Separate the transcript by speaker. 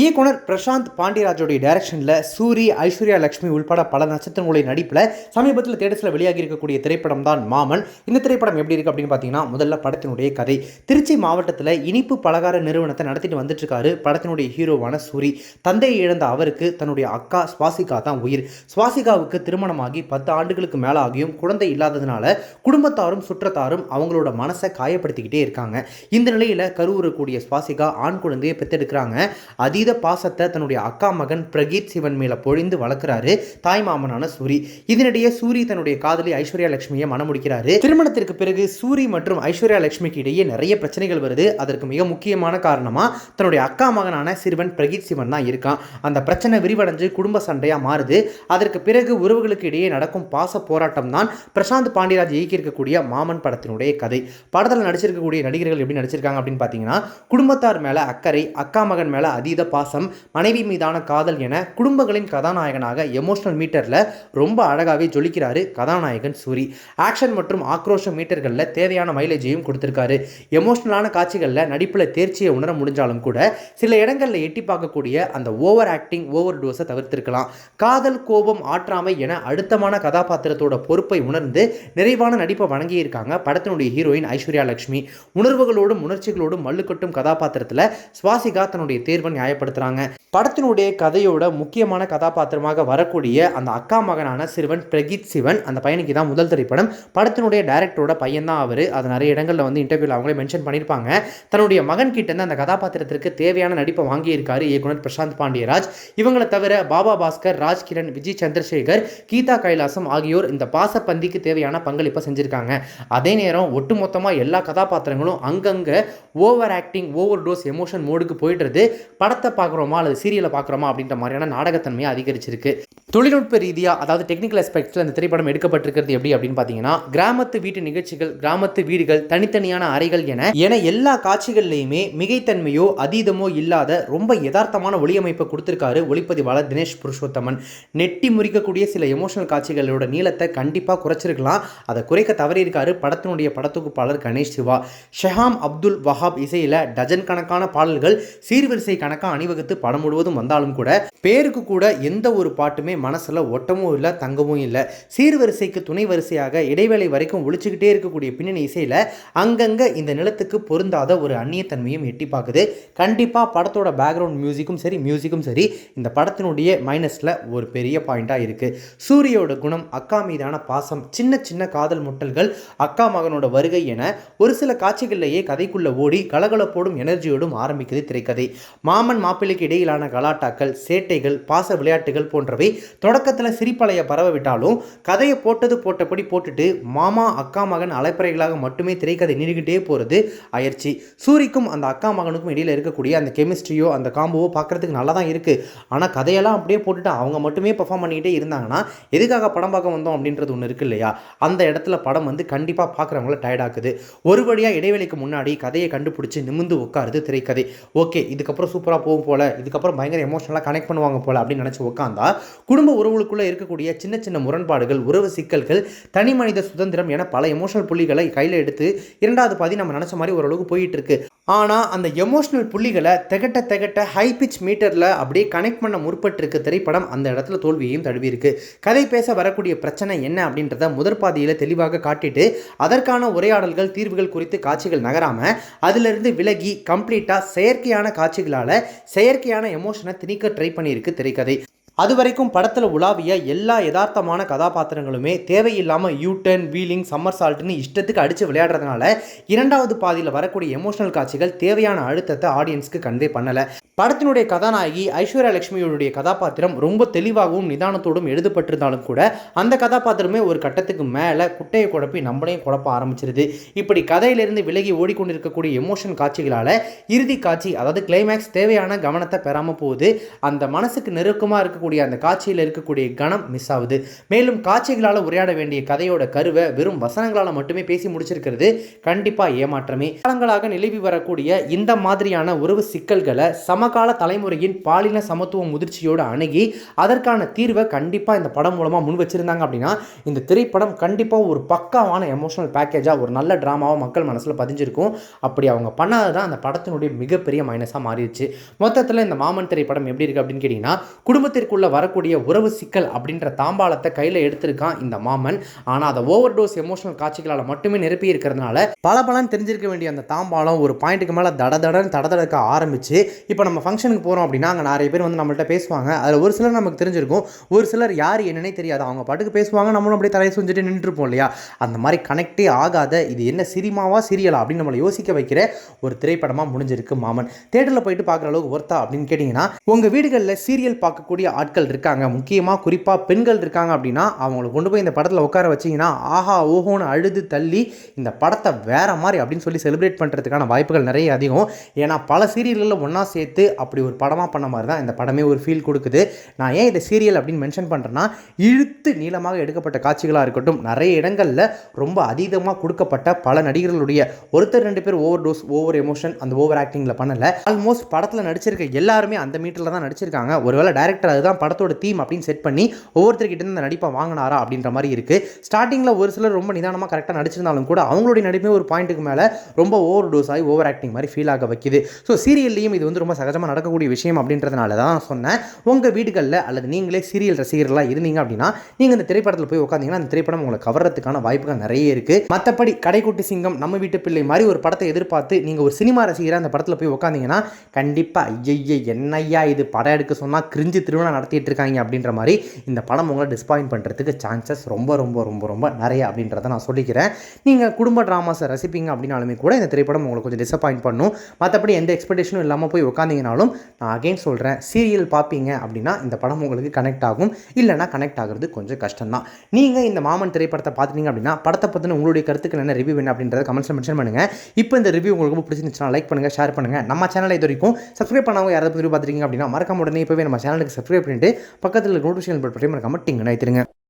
Speaker 1: இயக்குனர் பிரசாந்த் பாண்டியராஜோடைய டைரக்ஷனில் சூரி ஐஸ்வர்யா லட்சுமி உள்பட பல நட்சத்திரங்களுடைய நடிப்பில் சமீபத்தில் தேட்டர்ஸில் வெளியாகி இருக்கக்கூடிய திரைப்படம் தான் மாமன். இந்த திரைப்படம் எப்படி இருக்குது அப்படின்னு பார்த்தீங்கன்னா முதல்ல படத்தினுடைய கதை. திருச்சி மாவட்டத்தில் இனிப்பு பலகார நிறுவனத்தை நடத்திட்டு வந்துட்டு இருக்காரு படத்தினுடைய ஹீரோவான சூரி. தந்தையை இழந்த அவருக்கு தன்னுடைய அக்கா சுவாசிகா தான் உயிர். சுவாசிகாவுக்கு திருமணமாகி பத்து ஆண்டுகளுக்கு மேலே ஆகியும் குழந்தை இல்லாததுனால குடும்பத்தாரும் சுற்றத்தாரும் அவங்களோட மனசை காயப்படுத்திக்கிட்டே இருக்காங்க. இந்த நிலையில் கருவுறக்கூடிய சுவாசிகா ஆண் குழந்தையை பெற்றெடுக்கிறாங்க. அதீத பாசத்தை தன்னுடைய அக்கா மகன் பிரகீத் சிவன் மேல பொழிந்து வளர்க்குறாரு. தாய் மாமனான சூரி. இதனிடையே சூரி தன்னுடைய காதலி ஐஸ்வர்யா லட்சுமியை மணமுடிக்கிறாரு. திருமணத்திற்கு பிறகு சூரி மற்றும் ஐஸ்வர்யா லட்சுமிக்கு இடையே நிறைய பிரச்சனைகள் வருது. அதற்கு மிக முக்கியமான காரணமா தன்னுடைய அக்கா மகனான சிறுவன் பிரகீத் சிவன் தான் இருக்கான். அந்த பிரச்சனை விரிவடைஞ்சு குடும்ப சண்டையா மாறுது. அதற்கு பிறகு உறவுகளுக்கு இடையே நடக்கும் பாச போராட்டம் தான் பிரசாந்த் பாண்டியராஜ் இயக்கியிருக்கக்கூடிய மாமன் படத்தினுடைய கதை. படத்தில் நடிச்சிருக்கக்கூடிய நடிகர்கள் எப்படி நடிச்சிருக்காங்க அப்படின்னு பார்த்தீங்கன்னா குடும்பத்தார் மேல அக்கறை அக்கா மகன் மேல அதீத பாசம் மனைவி மீதான காதல் என குடும்பங்களின் கதாநாயகனாக எமோஷனல் மீட்டரில் ரொம்ப அழகாகவே ஜொலிக்கிறாரு கதாநாயகன் சூரி. ஆக்ஷன் மற்றும் ஆக்ரோஷ மீட்டர்களில் தேவையான மைலேஜையும் கொடுத்துருக்காரு. எமோஷனலான காட்சிகளில் நடிப்பில் தேர்ச்சியை உணர முடிஞ்சாலும் கூட சில இடங்களில் எட்டி பார்க்கக்கூடிய அந்த ஓவர் ஆக்டிங் ஓவர் டோஸை தவிர்த்திருக்கலாம். காதல் கோபம் ஆற்றாமை என அழுத்தமான கதாபாத்திரத்தோட பொறுப்பை உணர்ந்து நிறைவான நடிப்பை வழங்கியிருக்காங்க படத்தினுடைய ஹீரோயின் ஐஸ்வர்யா லட்சுமி உணர்வுகளோடும் உணர்ச்சிகளோடும் மல்லுக்கட்டும் கதாபாத்திரத்தில் சுவாசிகா தன்னுடைய தேர்வை நியாயப்படுத்துகிறாங்க படத்தினுடைய கதையோட முக்கியமான கதாபாத்திரமாக வரக்கூடிய அந்த அக்கா மகனான சிறுவன் பிரகீத் சிவன் அந்த பையனுக்கு தான் முதல் திரைப்படம். படத்தினுடைய டைரக்டரோட பையன் தான் அவர். அது நிறைய இடங்களில் வந்து இன்டர்வியூவில் அவங்களே மென்ஷன் பண்ணியிருப்பாங்க. தன்னுடைய மகன் கிட்ட இருந்து அந்த கதாபாத்திரத்திற்கு தேவையான நடிப்பை வாங்கியிருக்காரு இயக்குனர் பிரசாந்த் பாண்டியராஜ். இவங்களை தவிர பாபா பாஸ்கர் ராஜ்கிரண் விஜய் சந்திரசேகர் கீதா கைலாசம் ஆகியோர் இந்த பாசப்பந்திக்கு தேவையான பங்களிப்பை செஞ்சுருக்காங்க. அதே நேரம் ஒட்டுமொத்தமாக எல்லா கதாபாத்திரங்களும் அங்கங்கே over acting over dose emotion மோடுக்கு போயிடுறது. படத்தை பார்க்குறோமா? அல்லது சீரியலை பார்க்குறோமா? அப்படின்ற மாதிரியான நாடகத்தன்மையை அதிகரிச்சிருக்கு. தொழில்நுட்ப ரீதியாக அதாவது டெக்னிக்கல் அஸ்பெக்ட்ஸில் இந்த திரைப்படம் எடுக்கப்பட்டிருக்கிறது எப்படி அப்படின்னு பார்த்தீங்கன்னா கிராமத்து வீட்டு நிகழ்ச்சிகள் கிராமத்து வீடுகள் தனித்தனியான அறைகள் என என எல்லா காட்சிகள்லையுமே மிகைத்தன்மையோ அதீதமோ இல்லாத ரொம்ப யதார்த்தமான ஒளியமைப்பை கொடுத்துருக்காரு ஒளிப்பதிவாளர் தினேஷ் புருஷோத்தமன். நெட்டி முறிக்கக்கூடிய சில எமோஷனல் காட்சிகளோட நீளத்தை கண்டிப்பாக குறைச்சிருக்கலாம். அதை குறைக்க தவறியிருக்காரு படத்தினுடைய படத்தொகுப்பாளர் கணேஷ் சிவா. ஷெஹாம் அப்துல் வஹாப் இசையில் டஜன் கணக்கான பாடல்கள் சீர்வரிசை கணக்காக அணிவகுத்து படம் முழுவதும் வந்தாலும் கூட பேருக்கு கூட எந்த ஒரு பாட்டுமே மனசில் ஒட்டமும் இல்லை தங்கமும் இல்லை. சீர்வரிசைக்கு துணை வரிசையாக இடைவேளை வரைக்கும் ஒழிச்சுக்கிட்டே இருக்கக்கூடிய பின்னணி இசையில் அங்கங்கே இந்த நிலத்துக்கு பொருந்தாத ஒரு அந்நியத்தன்மையும் எட்டி பார்க்குது. கண்டிப்பாக படத்தோட பேக்ரவுண்ட் மியூசிக்கும் சரி மியூசிக்கும் சரி இந்த படத்தினுடைய மைனஸில் ஒரு பெரிய பாயிண்ட்டாக இருக்குது சூரியோட குணம் அக்கா மீதான பாசம் சின்ன சின்ன காதல் முட்டல்கள் அக்கா மகனோட வருகை என ஒரு சில காட்சிகளிலேயே கதைக்குள்ளே ஓடி கலகலப்போடும் எனர்ஜியோடும் ஆரம்பிக்குது திரைக்கதை. மாமன் மாப்பிள்ளைக்கு இடையிலான கலாட்டாக்கள் சேட்டைகள் பாச விளையாட்டுகள் போன்றவை தொடக்கத்தில் சிரிப்பலைய பரவ விட்டாலும் கதையை போட்டது போட்டபடி போட்டுட்டு மாமா அக்கா மகன் அலைப்பறைகளாக மட்டுமே திரைக்கதை நீடிக்கிட்டே போகிறது அயற்சி சூரிக்கும் அந்த அக்கா மகனுக்கும் இடையில் இருக்கக்கூடிய அந்த கெமிஸ்ட்ரியோ அந்த காம்போவோ பார்க்குறதுக்கு நல்லா தான் இருக்குது ஆனால் கதையெல்லாம் அப்படியே போட்டுட்டு அவங்க மட்டுமே பெர்ஃபார்ம் பண்ணிக்கிட்டே இருந்தாங்கன்னா எதுக்காக படம் பார்க்க வந்தோம் அப்படின்றது ஒன்று இருக்கு இல்லையா? அந்த இடத்துல படம் வந்து கண்டிப்பாக பார்க்குறவங்கள டயர்டாக்குது ஒரு வழியாக இடைவெளிக்கு முன்னாடி கதையை கண்டுபிடிச்சி நிமிந்து உட்காருது திரைக்கதை. ஓகே இதுக்கப்புறம் சூப்பராக போகும் போல இதுக்கப்புறம் பயங்கர எமோஷனலாக கனெக்ட் பண்ணுவாங்க போல அப்படின்னு நினச்சி உட்காந்தா குடும்ப உறவுகளுக்குள்ளே இருக்கக்கூடிய சின்ன சின்ன முரண்பாடுகள் உறவு சிக்கல்கள் தனி மனித சுதந்திரம் என பல எமோஷனல் புள்ளிகளை கையில் எடுத்து இரண்டாவது பாதி நம்ம நினச்ச மாதிரி ஓரளவுக்கு போயிட்டு இருக்கு ஆனால் அந்த எமோஷனல் புள்ளிகளை திகட்ட திகட்ட ஹை பிச் மீட்டரில் அப்படியே கனெக்ட் பண்ண முற்பட்டிருக்கு திரைப்படம் அந்த இடத்துல தோல்வியையும் தழுவியிருக்கு. கதை பேச வரக்கூடிய பிரச்சனை என்ன அப்படின்றத முதற் பாதியில் தெளிவாக காட்டிட்டு அதற்கான உரையாடல்கள் தீர்வுகள் குறித்து காட்சிகள் நகராமல் அதிலிருந்து விலகி கம்ப்ளீட்டாக செயற்கையான காட்சிகளால் செயற்கையான எமோஷனை திணிக்க ட்ரை பண்ணியிருக்கு திரைக்கதை. அது வரைக்கும் படத்தில் உலாவிய எல்லா யதார்த்தமான கதாபாத்திரங்களுமே தேவையில்லாமல் யூட்டன் வீலிங் சம்மர் சால்ட்னு இஷ்டத்துக்கு அடித்து விளையாடுறதுனால இரண்டாவது பாதியில் வரக்கூடிய எமோஷனல் காட்சிகள் தேவையான அழுத்தத்தை ஆடியன்ஸ்க்கு கன்வே பண்ணலை. படத்தினுடைய கதாநாயகி ஐஸ்வர்யா லட்சுமியுடைய கதாபாத்திரம் ரொம்ப தெளிவாகவும் நிதானத்தோடும் எழுதப்பட்டிருந்தாலும் கூட அந்த கதாபாத்திரமே ஒரு கட்டத்துக்கு மேலே குட்டையை குழப்பி நம்மளையும் குழப்ப ஆரம்பிச்சிருது. இப்படி கதையிலிருந்து விலகி ஓடிக்கொண்டிருக்கக்கூடிய எமோஷன் காட்சிகளால் இறுதி காட்சி அதாவது கிளைமேக்ஸ் தேவையான கவனத்தை பெறாமல் போகுது. அந்த மனசுக்கு நெருக்கமாக இருக்கக்கூடிய அந்த காட்சியில் இருக்கக்கூடிய கணம் மிஸ் ஆகுது. மேலும் காட்சிகளால் உரையாட வேண்டிய கதையோட கருவை வெறும் வசனங்களால் மட்டுமே பேசி முடிச்சிருக்கிறது. கண்டிப்பாக ஏமாற்றமே. காலங்களாக நிலவி வரக்கூடிய இந்த மாதிரியான உறவு சிக்கல்களை சம சமகால தலைமுறையின் பாலின சமத்துவ முதிர்ச்சியோடு அணுகி அதற்கான தீர்வை கண்டிப்பாக இந்த படம் மூலமாக முன் வச்சிருந்தாங்க அப்படின்னா இந்த திரைப்படம் கண்டிப்பாக ஒரு பக்காவான எமோஷனல் பேக்கேஜாக ஒரு நல்ல ட்ராமாவாக மக்கள் மனசில் பதிஞ்சிருக்கும். அப்படி அவங்க பண்ணாதது தான் அந்த படத்தினுடைய மிகப்பெரிய மைனஸாக மாறிடுச்சு. மொத்தத்தில் இந்த மாமன் திரைப்படம் எப்படி இருக்குது அப்படின்னு கேட்டிங்கன்னா குடும்பத்திற்குள்ளே வரக்கூடிய உறவு சிக்கல் அப்படின்ற தாம்பாளத்தை கையில் எடுத்திருக்கான் இந்த மாமன். ஆனால் அதை ஓவர் டோஸ் எமோஷனல் காட்சிகளால் மட்டுமே நிரப்பி இருக்கிறதுனால பல பலன் தெரிஞ்சிருக்க வேண்டிய அந்த தாம்பாளம் ஒரு பாயிண்ட்டுக்கு மேலே தட தடன்னு தடதடக்க ஆரம்பிச்சு இப்போ நம்ம நம்ம ஃபங்க்ஷனுக்கு போகிறோம் அப்படின்னா அங்கே நிறைய பேர் வந்து நம்மள்ட்ட பேசுவாங்க. அதில் ஒரு சிலர் நமக்கு தெரிஞ்சிருக்கும். ஒரு சிலர் யார் என்னன்னே தெரியாது. அவங்க பாட்டுக்கு பேசுவாங்க நம்மளும் அப்படியே தலையை செஞ்சுட்டு நின்றுருப்போம் இல்லையா? அந்த மாதிரி கனெக்டே ஆகாத இது என்ன சினிமாவா சீரியலா அப்படின்னு நம்மளை யோசிக்க வைக்கிற ஒரு திரைப்படமாக முடிஞ்சிருக்கு மாமன். தேட்டரில் போயிட்டு பார்க்குற அளவுக்கு ஒர்த்தா அப்படின்னு கேட்டிங்கன்னா உங்கள் வீடுகளில் சீரியல் பார்க்கக்கூடிய ஆட்கள் இருக்காங்க. முக்கியமாக குறிப்பாக பெண்கள் இருக்காங்க அப்படின்னா அவங்கள கொண்டு போய் இந்த படத்தில் உட்கார வச்சிங்கன்னா ஆஹா ஓஹோன்னு அழுது தள்ளி இந்த படத்தை வேற மாதிரி அப்படின்னு சொல்லி செலிப்ரேட் பண்ணுறதுக்கான வாய்ப்புகள் நிறைய அதிகம். ஏன்னா பல சீரியல்களில் ஒன்றா சேர்த்து அப்படி ஒரு படமாக பண்ண மாதிரி தான் இந்த படமே ஒரு ஃபீல் கொடுக்குது. நான் ஏன் இதை சீரியல் அப்படின்னு மென்ஷன் பண்ணுறேன்னா இழுத்து நீளமாக எடுக்கப்பட்ட காட்சிகளாக இருக்கட்டும் நிறைய இடங்களில் ரொம்ப அதீதமாக கொடுக்கப்பட்ட பல நடிகர்களுடைய ஒருத்தர் ரெண்டு பேர் ஓவர் டோஸ் ஓவர் எமோஷன் அந்த ஓவர் ஆக்டிங்கில் பண்ணல. ஆல்மோஸ்ட் படத்தில் நடிச்சிருக்க எல்லாருமே அந்த மீட்டரில் தான் நடிச்சிருக்காங்க. ஒருவேளை டேரக்டர் அதுதான் படத்தோட தீம் அப்படின்னு செட் பண்ணி ஒவ்வொருத்தர்கிட்ட இந்த நடிப்பை வாங்கினாரா அப்படின்ற மாதிரி இருக்குது ஸ்டார்டிங்கில் ஒரு சிலர் ரொம்ப நிதானமாக கரெக்டாக நடிச்சிருந்தாலும் கூட அவங்களுடைய நடிப்பே ஒரு பாயிண்ட்டுக்கு மேலே ரொம்ப ஓவர் டோஸ் ஆகி ஓவர் ஆக்டிங் மாதிரி ஃபீல் ஆக வைக்குது. ஸோ சீரியல்லையும் இது வந்து ரொம்ப சகஜமாக நடக்கக்கூடிய விஷயம் அப்படின்றதுனால தான் நான் சொன்னேன். உங்கள் வீடுகளில் அல்லது நீங்களே சீரியல் ரசிகர்களாக இருந்தீங்க அப்படின்னா நீங்கள் இந்த திரைப்படத்தில் போய் உட்காந்தீங்கன்னா அந்த திரைப்படம் உங்களை கவர்றதுக்கான வாய்ப்புகள் நிறைய இருக்குது மற்றபடி கடைக்குட்டி சிங்கம் நம்ம வீட்டு பிள்ளை மாதிரி ஒரு படத்தை எதிர்பார்த்து நீங்கள் ஒரு சினிமா ரசிகராக அந்த படத்தில் போய் உட்காந்தீங்கன்னா கண்டிப்பாக ஐயய்ய என்னையா இது படம் எடுக்க சொன்னால் கிரிஞ்சு திருவிழா நடத்திட்டு இருக்காங்க அப்படின்ற மாதிரி இந்த படம் உங்களை டிஸ்பாயின்ட் பண்ணுறதுக்கு சான்சஸ் ரொம்ப ரொம்ப ரொம்ப ரொம்ப நிறைய அப்படின்றத நான் சொல்லிக்கிறேன். நீங்கள் குடும்ப ட்ராமாஸை ரசிப்பீங்க அப்படின்னாலுமே கூட இந்த திரைப்படம் உங்களுக்கு கொஞ்சம் டிசப்பாயிண்ட் பண்ணும். மற்றபடி எந்த எக்ஸ்பெக்டேஷனும் இல்லாமல் போய் உட்காந்தீங்க உட்காந்தீங்கனாலும் நான் அகைன் சொல்கிறேன் சீரியல் பார்ப்பீங்க அப்படின்னா இந்த படம் உங்களுக்கு கனெக்ட் ஆகும். இல்லைனா கனெக்ட் ஆகிறது கொஞ்சம் கஷ்டம் தான் நீங்கள் இந்த மாமன் திரைப்படத்தை பார்த்துட்டீங்க அப்படின்னா படத்தை பற்றின உங்களுடைய கருத்துக்கள் என்ன ரிவ்யூ என்ன அப்படின்றத கமெண்ட்ஸில் மென்ஷன் பண்ணுங்கள் இப்போ இந்த ரிவ்யூ உங்களுக்கு ரொம்ப பிடிச்சிருந்துச்சுன்னா லைக் பண்ணுங்கள் ஷேர் பண்ணுங்கள் நம்ம சேனலை இது வரைக்கும் சப்ஸ்கிரைப் பண்ணவங்க யாராவது பற்றி பார்த்துருக்கீங்க அப்படின்னா மறக்காம உடனே இப்போவே நம்ம சேனலுக்கு சப்ஸ்கிரைப் பண்ணிட்டு பக்கத்தில் நோட்டிஃபிகேஷன் பற்றி மறக்காம டிங் நினைத்துருங்க